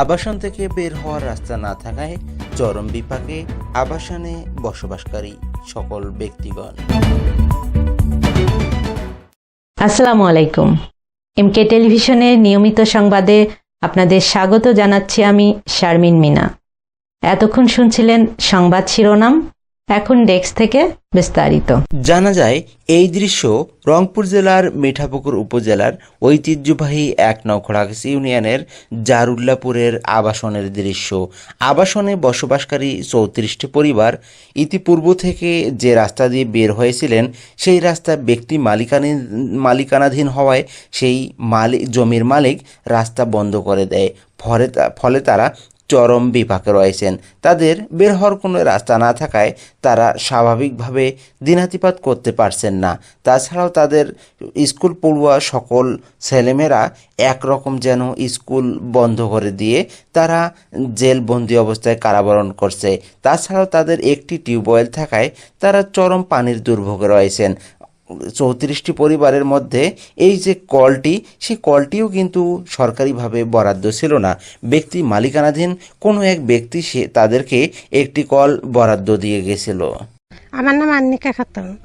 আবাসন থেকে বের হওয়ার রাস্তা না থাকায় চরম বিপাকে আবাসনে বসবাসকারী সকল ব্যক্তিগণ। আসসালামু আলাইকুম। এমকে টেলিভিশনের নিয়মিত সংবাদে আপনাদের স্বাগত জানাচ্ছি আমি শারমিন মিনা। এতক্ষণ শুনছিলেন সংবাদ শিরোনাম এখন ডেস্ক থেকে বিস্তারিত। জানা যায়, এই দৃশ্য রংপুর জেলার মিঠাপুকুর উপজেলার ঐতিহ্যবাহী এক নখড়াগাছ ইউনিয়নের জারুল্লাপুরের আবাসনের দৃশ্য। আবাসনে বসবাসকারী চৌত্রিশটি পরিবার ইতিপূর্ব থেকে যে রাস্তা দিয়ে বের হয়েছিলেন, সেই রাস্তা ব্যক্তি মালিকানি মালিকানাধীন হওয়ায় সেই মালিক জমির মালিক রাস্তা বন্ধ করে দেয়। ফলে ফলে তারা চরম বিপাকে রয়েছেন। তাদের বের হওয়ার কোনো রাস্তা না থাকায় তারা স্বাভাবিকভাবে দিনাতিপাত করতে পারছেন না। তাছাড়াও তাদের স্কুল পড়ুয়া সকল ছেলেমেয়েরা একরকম যেন স্কুল বন্ধ করে দিয়ে তারা জেলবন্দি অবস্থায় কারাবরণ করছে। তাছাড়াও তাদের একটি টিউবওয়েল থাকায় তারা চরম পানির দুর্ভোগে রয়েছেন। চৌত্রিশটি পরিবারের মধ্যে এই যে কলটি সেই কলটিও কিন্তু সরকারিভাবে বরাদ্দ ছিল না। ব্যক্তি মালিকানাধীন কোনো এক ব্যক্তি সে তাদেরকে একটি কল বরাদ্দ দিয়ে গেছিল। আমার নাম আন্নিকা খাতুন।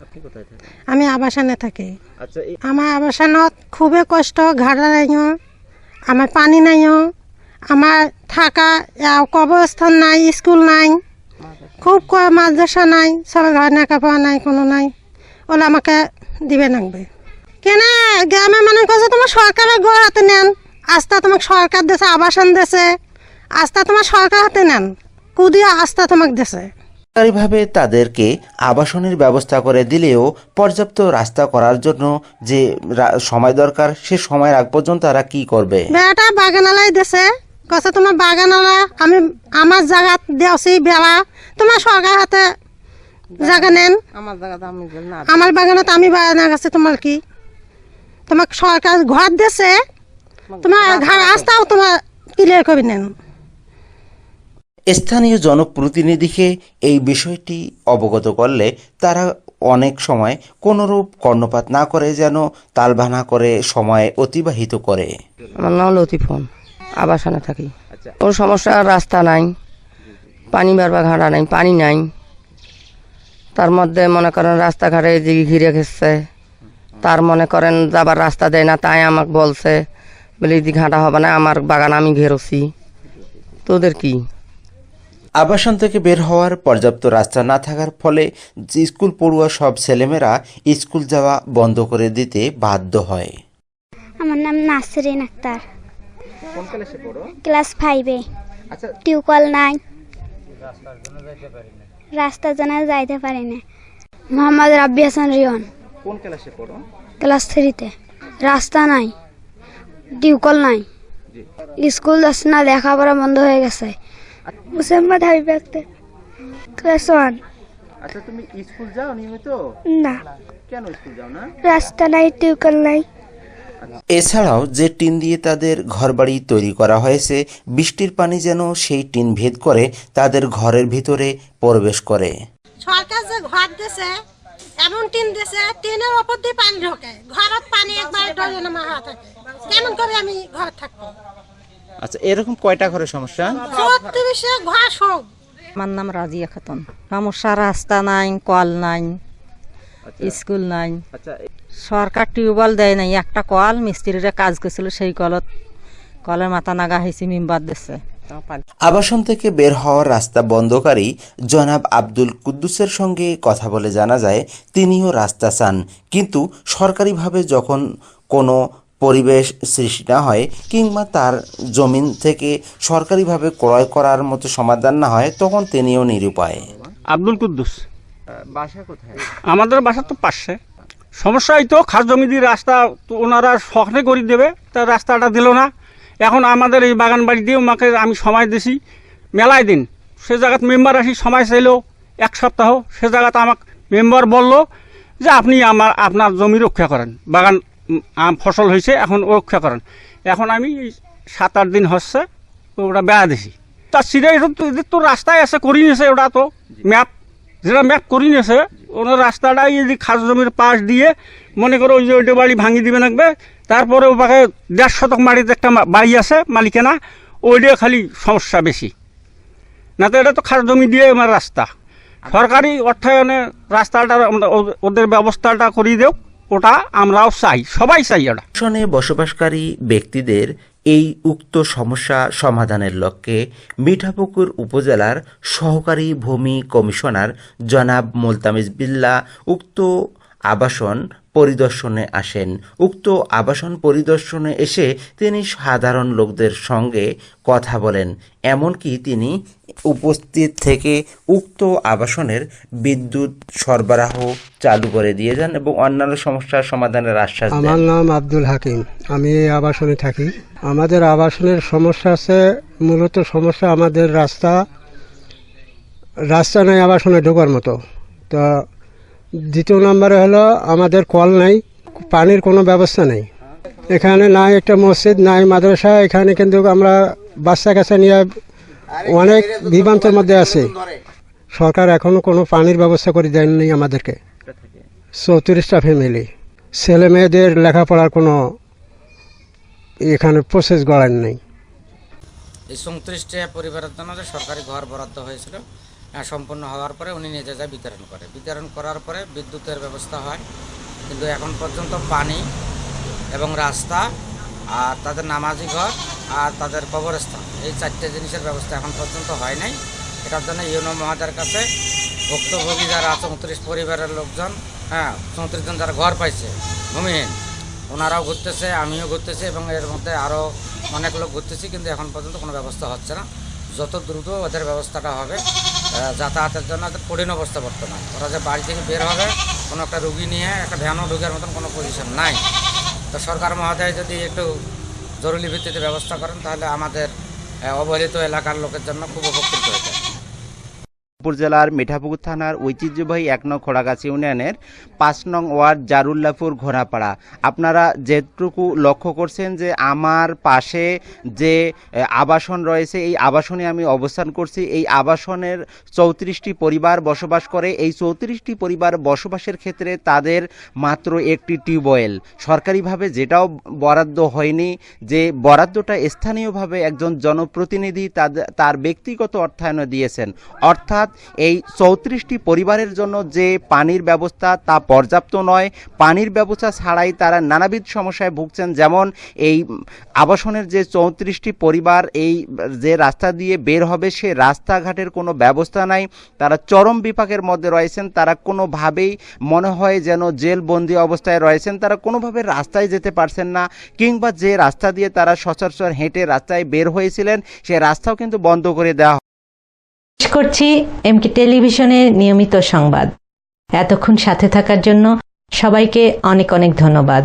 আমি আবাসনে থাকি। আচ্ছা আমার আবাসনত খুবই কষ্ট ঘাড়া নাইও আমার পানি নাইও আমার থাকা কবরস্থান নাই স্কুল নাই খুব ক- মাদ্রাসা নাই সব ঘর নাকা পাওয়া নাই কোনো নাই। ওলা আমাকে দিবে লাগবে কেন? গ্রামের মানুষ কাছে তোমার সরকারের ঘর হাতে নেন। আস্থা তোমাকে সরকার দেশে আবাসন দেশে আস্থা তোমার সরকার হাতে নেন। কুদিয়া আস্থা তোমাকে দেশে সরকারিভাবে তাদেরকে আবাসনের ব্যবস্থা করে দিলেও পর্যাপ্ত রাস্তা করার জন্য যে সময় দরকার সে সময়ের আগ পর্যন্ত তারা কি করবে? বেড়াটা বাগানালাই দেশে কছে তোমার বাগানালা আমি আমার জায়গা দেওছি বেড়া তোমার সরকার হাতে জায়গা নেন? আমার বাগানত আমি বাগানা গেছে তোমার কি? তোমার সরকার ঘর দেশে তোমার ঘর রাস্তাও তোমার ক্লিয়ার করে নেন। স্থানীয় জনপ্রতিনিধিকে এই বিষয়টি অবগত করলে তারা অনেক সময় কোনোরূপ কর্ণপাত না করে যেন তালবানা করে সময় অতিবাহিত করে। আমার নাম লতিফোন আবাসনে থাকি। কোনো সমস্যা রাস্তা নাই পানি বারবার ঘাটা নাই পানি নাই। তার মধ্যে মনে করেন রাস্তাঘাটে যে ঘিরে গেছে তার মনে করেন যাবার রাস্তা দেয় না তাই আমাকে বলছে বলে যদি ঘাটা হবে না আমার বাগান আমি ঘেরোছি। তোদের কি? আবাসন থেকে বের হওয়ার পর্যাপ্ত রাস্তা না থাকার ফলে স্কুল পড়ুয়া সব ছেলেমেয়েরা স্কুল যাওয়া বন্ধ করে দিতে বাধ্য হয়। আমার নাম নাসরিন আক্তার। ক্লাস ফাইভে। টিউকল নাই রাস্তার জন্য যাইতে পারি না। মোহাম্মদ রাব্বি হাসান রিয়ন। কোন ক্লাসে পড়ো? ক্লাস থ্রিতে। রাস্তা নাই। টিউকল নাই। স্কুল যাচ্ছে না লেখাপড়া বন্ধ হয়ে গেছে। Mosammat Habib Akter class one. আচ্ছা তুমি স্কুল যাও নিয়মিত? না। কেন স্কুল যাও না? রাস্তা নাই টিউকল নাই। এছাড়াও যে টিন দিয়ে তাদের ঘরবাড়ি তৈরি করা হয়েছে বৃষ্টির পানি যেন সেই টিন ভেদ করে তাদের ঘরের ভিতরে প্রবেশ করে। সরকার যে ঘর দেশে এমন টিন দেশে টিনের ওপর দিয়ে পানি ঢোকে। ঘরত পানি একবার ঢলে নামা হওয়া থাকে কেমন করে আমি ঘর থাকব? আচ্ছা এরকম কয়টা ঘরের সমস্যা? ছত্রিশে ঘর সব। আমার নাম রাজিয়া খাতুন। সমস্যা রাস্তা নাই কল নাই স্কুল নাই। আচ্ছা সরকার টিউবওয়েল দেয় নাই একটা কল মিস্ত্রিরা কাজ করছিল সেই কলত কলের মাথা নাগা হয়েছে মেম্বার দিচ্ছে আবাসন থেকে বের হওয়ার রাস্তা বন্ধকারী জনাব আব্দুল কুদ্দুসের সঙ্গে কথা বলে জানা যায় তিনিও রাস্তা চান। কিন্তু সরকারিভাবে যখন কোনো পরিবেশ সৃষ্টি না হয় কিংবা তার জমিন থেকে সরকারিভাবে ক্রয় করার মতো সমাধান না হয় তখন তিনিও নিরুপায়। আব্দুল কুদ্দুস। আমাদের বাসা তো পাশে। সমস্যা তো, খাস জমি দিয়ে রাস্তা তো ওনারা শখনে করে দেবে, তা রাস্তাটা দিল না। এখন আমাদের এই বাগান বাড়ি দিয়ে আমাকে আমি সময় দিছি, মেলায় দিন। সে জায়গাত মেম্বার আসি, সময় চাইলো এক সপ্তাহ, সে জায়গাতে আমাকে মেম্বার বলল যে আপনি আমার, আপনার জমি রক্ষা করেন। বাগান ফসল হয়েছে, এখন রক্ষা করেন। এখন আমি সাত আট দিন হচ্ছে, ওটা বেড়া দিছি। তার সিধে তো রাস্তায় আছে করি নিয়েছে ওটা তো ম্যাপ। যেটা ম্যাপ করি নিয়েছে, ওনার রাস্তাটা এই যে খাস জমির পাশ দিয়ে মনে করো ওই যে ওইটা বাড়ি ভাঙি দিবে লাগবে তারপরে ওপাকে দেড় শতক মাটিতে একটা বাড়ি আছে, মালিকানা ওইটা খালি সমস্যা বেশি। না তো এটা তো খাস জমি দিয়ে আমার রাস্তা। সরকারি অর্থায়নে রাস্তাটা ওদের ব্যবস্থাটা করিয়ে দেও, ওটা আমরাও চাই, সবাই চাই ওটা বসবাসকারী ব্যক্তিদের এই উক্ত সমস্যা সমাধানের লক্ষ্যে মিঠাপুকুর উপজেলার সহকারী ভূমি কমিশনার জনাব মোলতামিজ বিল্লা উক্ত আবাসন পরিদর্শনে আসেন। উক্ত আবাসন পরিদর্শনে এসে তিনি সাধারণ লোকদের সঙ্গে কথা বলেন, এমনকি তিনি উপস্থিত থেকে উক্ত আবাসনের বিদ্যুৎ সরবরাহ চালু করে দিয়ে যান এবং অন্যান্য সমস্যার সমাধানের আশ্বাস আমার নাম আব্দুল হাকিম। আমি এই আবাসনে থাকি। আমাদের আবাসনের সমস্যা আছে, মূলত সমস্যা আমাদের রাস্তা রাস্তা নেই আবাসনে ঢোকার মতো। তো দ্বিতীয় নম্বরে হলো আমাদের কল নাই, পানির কোনো ব্যবস্থা নেই। এখানে নাই একটা মসজিদ, নাই মাদ্রাসা, এখানে কিন্তু আমরা বাচ্চা কাচ্চা নিয়ে অনেক বিভ্রান্তের মধ্যে আছে। সরকার এখনও কোনো পানির ব্যবস্থা করে দেয়নি আমাদেরকে। চৌত্রিশটা ফ্যামিলি ছেলে মেয়েদের লেখাপড়ার কোনো এখানে প্রসেস গড়ান নেই। এই চৌত্রিশটা পরিবারের জন্য সরকারি ঘর বরাদ্দ হয়েছিল সম্পূর্ণ হওয়ার পরে উনি নিজে যায় বিতরণ করে। বিতরণ করার পরে বিদ্যুতের ব্যবস্থা হয়। কিন্তু এখন পর্যন্ত পানি এবং রাস্তা আর তাদের নামাজি ঘর আর তাদের কবরস্থান, এই চারটে জিনিসের ব্যবস্থা এখন পর্যন্ত হয় নাই। এটার জন্য ইউনো মহাজার কাছে ভুক্তভোগী যারা চৌত্রিশ পরিবারের লোকজন হ্যাঁ চৌত্রিশ জন যারা ঘর পাইছে, ভূমিহীন, ওনারাও ঘুরতেছে, আমিও ঘুরতেছি এবং এর মধ্যে আরও অনেক লোক ঘুরতেছি, কিন্তু এখন পর্যন্ত কোনো ব্যবস্থা হচ্ছে না। যত দ্রুত ওদের ব্যবস্থাটা হবে যাতায়াতের জন্য কঠিন অবস্থা বর্তমান। ওরা যে বাড়ি থেকে বের হবে, কোনো একটা রুগী নিয়ে, একটা ভ্যানও ঢুকার মতন কোনো পজিশন নাই। তো সরকার মহোদয় যদি একটু জরুরি ভিত্তিতে ব্যবস্থা করেন, তাহলে আমাদের অবহেলিত এলাকার লোকের জন্য খুব উপকৃত হয়েছে রংপুর জেলার মিঠাপুকুর থানার ঐতিহ্যবাহী এক নং খোড়াগাছি ইউনিয়নের পাঁচ নং ওয়ার্ড জারুল্লাপুর ঘোড়াপাড়া। আপনারা যেটুকু লক্ষ্য করছেন যে আমার পাশে যে আবাসন রয়েছে, এই আবাসনে আমি অবস্থান করছি। এই আবাসনের চৌত্রিশটি পরিবার বসবাস করে। এই চৌত্রিশটি পরিবার বসবাসের ক্ষেত্রে তাদের মাত্র একটি টিউবওয়েল। সরকারিভাবে যেটাও বরাদ্দ হয়নি, যে বরাদ্দটা স্থানীয়ভাবে একজন জনপ্রতিনিধি তার ব্যক্তিগত অর্থায়নে দিয়েছেন। অর্থাৎ এই চৌত্রিশটি পরিবারের জন্য যে পানির ব্যবস্থা তা পর্যাপ্ত নয়, পানির ব্যবস্থা ছাড়াই তারা নানাবিধ সমস্যায় ভুগছেন। যেমন এই আবাসনের যে চৌত্রিশটি পরিবার, এই যে রাস্তা দিয়ে বের হবে সে রাস্তাঘাটের কোনো ব্যবস্থা নাই। তারা চরম বিপাকের মধ্যে রয়েছেন। তারা কোনোভাবেই মনে হয় যেন জেলবন্দি অবস্থায় রয়েছেন। তারা কোনোভাবে রাস্তায় যেতে পারছেন না, কিংবা যে রাস্তা দিয়ে তারা সচরাচর হেঁটে রাস্তায় বের হয়েছিলেন, সে রাস্তাও কিন্তু বন্ধ করে দেওয়া করছি এমকি টেলিভিশনের নিয়মিত সংবাদ। এতক্ষণ সাথে থাকার জন্য সবাইকে অনেক অনেক ধন্যবাদ।